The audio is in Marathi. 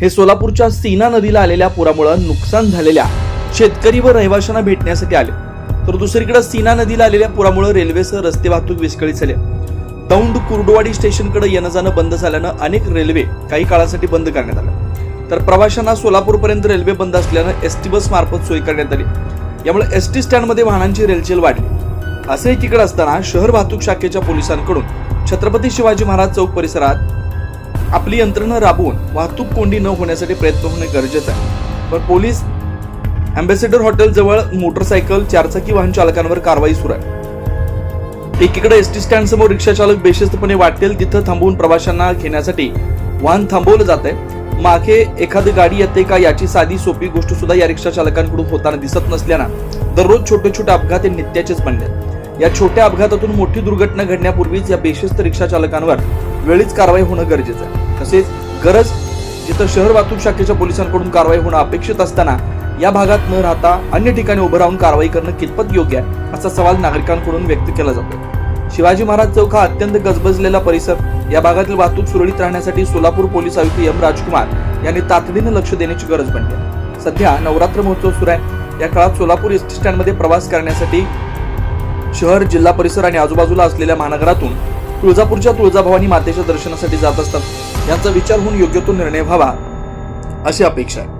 हे सोलापूरच्या सीना नदीला आलेल्या पुरामुळे नुकसान झालेल्या शेतकरी व रहिवाशांना भेटण्यासाठी आले. तर दुसरीकडे सीना नदीला आलेल्या पुरामुळे रेल्वेसह रस्ते वाहतूक विस्कळीत झाली. दौंड कुर्डवाडी स्टेशनकडे येणं जाणं बंद झाल्यानं अनेक रेल्वे काही काळासाठी बंद करण्यात आल्या तर प्रवाशांना सोलापूरपर्यंत रेल्वे बंद असल्यानं एस टी बस मार्फत सोय करण्यात आली. यामुळे एस टी स्टँडमध्ये वाहनांची रेलचेल वाढली. असे एकीकडे असताना शहर वाहतूक शाखेच्या पोलिसांकडून छत्रपती शिवाजी महाराज चौक परिसरात आपली यंत्रणा राबवून वाहतूक कोंडी न होण्यासाठी प्रयत्न होणे गरजेचं आहे. पण पोलीस अँबॅसेडर हॉटेल जवळ मोटरसायकल चारचाकी वाहन चालकांवर कारवाई सुरू आहे. एकीकडे एस टी स्टँड समोर रिक्षा चालक बेशिस्तपणे वाटेल तिथं थांबवून प्रवाशांना घेण्यासाठी वाहन थांबवलं जात आहे. मागे एखादी गाडी येते का याची साधी सोपी गोष्ट सुद्धा या रिक्षा चालकांकडून होताना दिसत नसल्यानं दररोज छोटे छोटे अपघात हे नित्याचेच बनले. आहेत. या छोट्या अपघातातून मोठी दुर्घटना घडण्यापूर्वीच या बेशिस्त रिक्षा चालकांवर वेळीच कारवाई होणं गरजेचं आहे. तसेच गरज जिथं शहर वाहतूक शाखेच्या पोलिसांकडून कारवाई होणं अपेक्षित असताना या भागात न राहता अन्य ठिकाणी उभं राहून कारवाई करणं कितपत योग्य आहे असा सवाल नागरिकांकडून व्यक्त केला जातो. शिवाजी महाराज चौक हा अत्यंत गजबजलेला परिसर. या भागातील वाहतूक सुरळीत राहण्यासाठी सोलापूर पोलीस आयुक्त एम राजकुमार यांनी तातडीनं लक्ष देण्याची गरज बनली सध्या नवरात्र महोत्सव सुरू आहे. या काळात सोलापूर एस टी स्टँडमध्ये प्रवास करण्यासाठी शहर जिल्हा परिसर आणि आजूबाजूला असलेल्या महानगरातून तुळजापूरच्या तुळजाभवानी मातेच्या दर्शनासाठी जात असतात. यांचा विचार होऊन योग्य तो निर्णय व्हावा अशी अपेक्षा आहे.